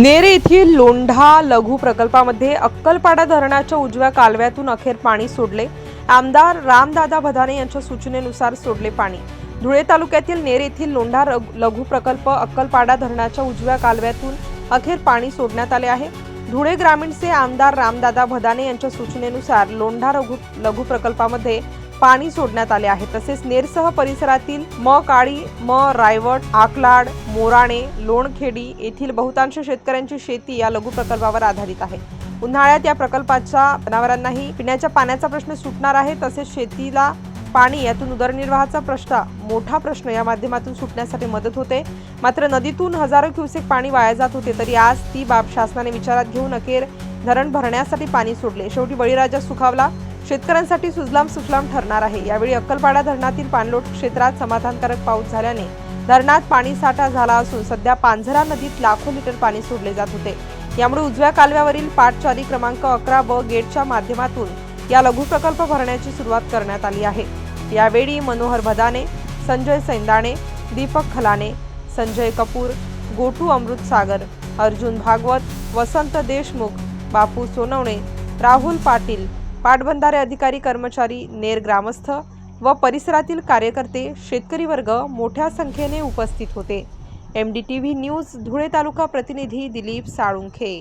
नेर येथील लोंढा लघु प्रकल्पामध्ये अक्कलपाडा धरणाच्या उजव्या कालव्यातून अखेर पाणी सोडले. आमदार रामदादा भदाने यांच्या सूचनेनुसार सोडले पाणी. धुळे तालुक्यातील नेर येथील लोंढा लघु प्रकल्प अक्कलपाडा धरणाच्या उजव्या कालव्यातून अखेर पाणी सोडण्यात आले आहे. धुळे ग्रामीणचे आमदार रामदादा भदाने यांच्या सूचनेनुसार लोंढा लघु लघु प्रकल्पामध्ये पाणी सोडण्यात आले आहे. तसेच नेरसह परिसरातील म काळी म रायवट आकलाड मोराणे लोणखेडी येथील बहुतांश शेतकऱ्यांची शेती या लघु प्रकल्पावर आधारित आहे. उन्हाळ्यात या प्रकल्पाच्या जनावरांनाही पिण्याच्या पाण्याचा प्रश्न सुटणार आहे. तसेच शेतीला पाणी यातून उदरनिर्वाहाचा प्रश्न मोठा प्रश्न या माध्यमातून सुटण्यासाठी मदत होते. मात्र नदीतून हजारो क्युसेक पाणी वाया जात होते तरी आज ती बाब शासनाने विचारात घेऊन अखेर धरण भरण्यासाठी पाणी सोडले. शेवटी बळीराजा सुखावला. शेतकऱ्यांसाठी सुजलाम सुफलाम ठरणार आहे. यावेळी अक्कलपाडा धरणातील पाणलोट क्षेत्रात समाधानकारक पाऊस झाल्याने धरणात पाणी साठा झाला असून सध्या पांझरा नदीत लाखो लिटर पाणी सोडले जात होते. यामुळे उजव्या कालव्यावरील पाटचारी क्रमांक अकरा ब गेटच्या माध्यमातून या लघु प्रकल्प भरण्याची सुरुवात करण्यात आली आहे. यावेळी मनोहर भदाने संजय सैंदाणे दीपक खलाने संजय कपूर गोटू अमृत सागर अर्जुन भागवत वसंत देशमुख बापू सोनवणे राहुल पाटील पाटबंधारे अधिकारी कर्मचारी नेर ग्रामस्थ व परिसरातील कार्यकर्ते शेतकरी वर्ग मोठ्या संख्येने उपस्थित होते. M D T V news Dhule taluka प्रतिनिधी दिलीप साळुंखे.